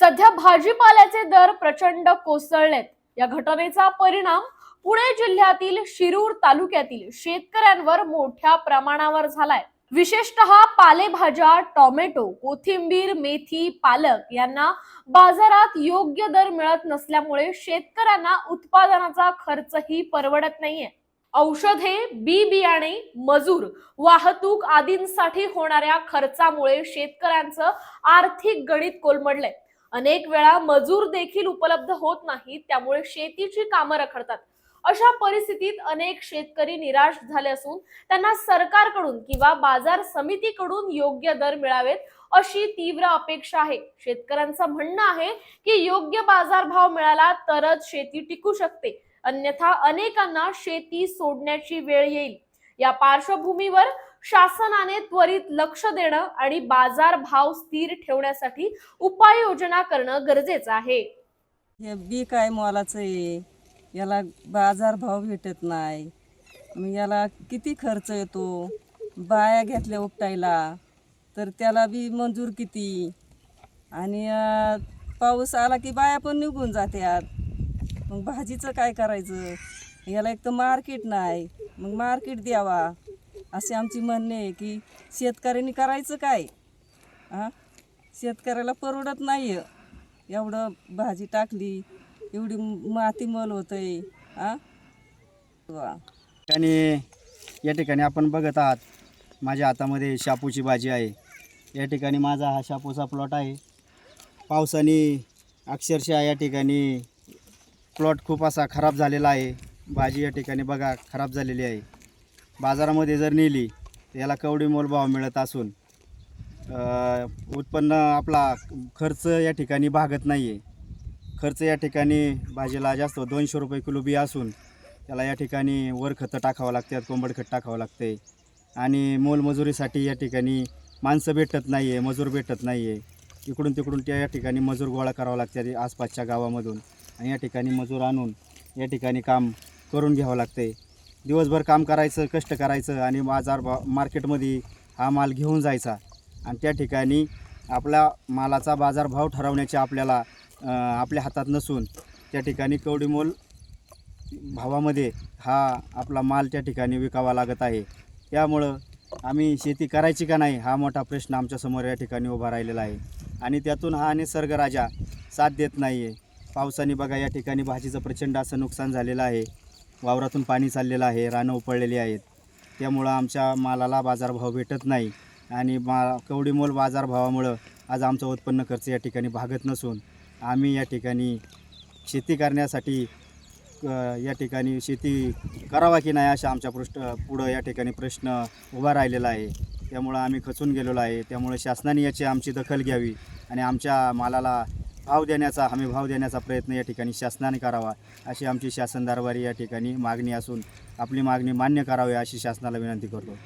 सध्या भाजीपाल्याचे दर प्रचंड कोसळलेत. या घटनेचा परिणाम पुणे जिल्ह्यातील शिरूर तालुक्यातील शेतकऱ्यांवर मोठ्या प्रमाणावर झालाय. विशेषतः पालेभाज्या टोमॅटो कोथिंबीर मेथी पालक यांना बाजारात योग्य दर मिळत नसल्यामुळे शेतकऱ्यांना उत्पादनाचा खर्चही परवडत नाहीये. औषधे बी बियाणे मजूर वाहतूक आदींसाठी होणाऱ्या खर्चामुळे शेतकऱ्यांचं आर्थिक गणित कोलमडलंय. अनेक वेळा मजूर देखील उपलब्ध होत नाहीत त्यामुळे शेतीची कामं रखडतात. अशा परिस्थितीत अनेक शेतकरी निराश झाले असून त्यांना सरकारकडून किंवा बाजार समितीकडून योग्य दर मिळावेत अशी तीव्र अपेक्षा आहे. शेतकऱ्यांचं म्हणणं आहे की योग्य बाजारभाव मिळाला तरच शेती टिकू शकते. अन्यथा अनेकांना शेती सोडण्याची वेळ येईल. या पार्श्वभूमीवर शासनाने त्वरित लक्ष देणं आणि बाजार भाव स्थिर ठेवण्यासाठी उपाययोजना करणं गरजेचं आहे. हे बी काय मोलाचं आहे? याला बाजारभाव भेटत नाही. मग याला किती खर्च येतो? बाया घेतल्या उपटायला तर त्याला बी मंजूर किती? आणि अं, पाऊस आला की बाया पण निघून जात्यात. मग भाजीचं काय करायचं? याला एक तर मार्केट नाही. मग मार्केट द्यावा. असे आमची म्हणणे आहे की शेतकऱ्यांनी करायचं काय? हां? शेतकऱ्याला परवडत नाही एवढं भाजी टाकली एवढी माती मल आहे हां? आणि या ठिकाणी आपण बघत आहात माझ्या हातामध्ये शापूची भाजी आहे. या ठिकाणी माझा हा शापूचा प्लॉट आहे. पावसाने अक्षरशः या ठिकाणी प्लॉट खूप असा खराब झालेला आहे. भाजी या ठिकाणी बघा खराब झालेली आहे. बाजारामध्ये जर नेली तर याला कवडी मोल भाव मिळत असून उत्पन्न आपला खर्च या ठिकाणी भागत नाही आहे खर्च या ठिकाणी भाजीला जास्त दोनशे रुपये किलो बी असून त्याला या ठिकाणी वर खतं टाकावं लागतात कोंबड खत टाकावं लागते आणि मोलमजुरीसाठी या ठिकाणी माणसं भेटत नाही आहे मजूर भेटत नाही आहे इकडून तिकडून त्या या ठिकाणी मजूर गोळा करावं लागतात आसपासच्या गावामधून. आणि या ठिकाणी मजूर आणून या ठिकाणी काम करून घ्यावं लागते दिवसभर काम करायचं कष्ट करायचं आणि बाजार भा मार्केटमध्ये हा माल घेऊन जायचा. आणि त्या ठिकाणी आपला मालाचा बाजारभाव ठरवण्याचे आपल्याला आपल्या हातात नसून त्या ठिकाणी कवडीमोल भावामध्ये हा आपला माल त्या ठिकाणी विकावा लागत आहे. त्यामुळं आम्ही शेती करायची का नाही हा मोठा प्रश्न आमच्यासमोर या ठिकाणी उभा राहिलेला आहे. आणि त्यातून हा निसर्गराजा साथ देत नाही आहे पावसाने बघा या ठिकाणी भाजीचं प्रचंड असं नुकसान झालेलं आहे. वावरातून पाणी चाललेलं आहे रानं उपळलेली आहेत. त्यामुळं आमच्या मालाला बाजारभाव भेटत नाही आणि मा कवडीमोल बाजारभावामुळं आज आमचं उत्पन्न खर्च या ठिकाणी भागत नसून आम्ही या ठिकाणी शेती करण्यासाठी या ठिकाणी शेती करावा की नाही अशा आमच्या पृष्ठ पुढं या ठिकाणी प्रश्न उभा राहिलेला आहे. त्यामुळं आम्ही खचून गेलेलो आहे. त्यामुळे शासनाने याची आमची दखल घ्यावी आणि आमच्या मालाला भाव देण्याचा हमी भाव देण्याचा प्रयत्न या ठिकाणी शासनाने करावा अशी आमची शासन दरबारी या ठिकाणी मागणी असून आपली मागणी मान्य करावी अशी शासनाला विनंती करतो.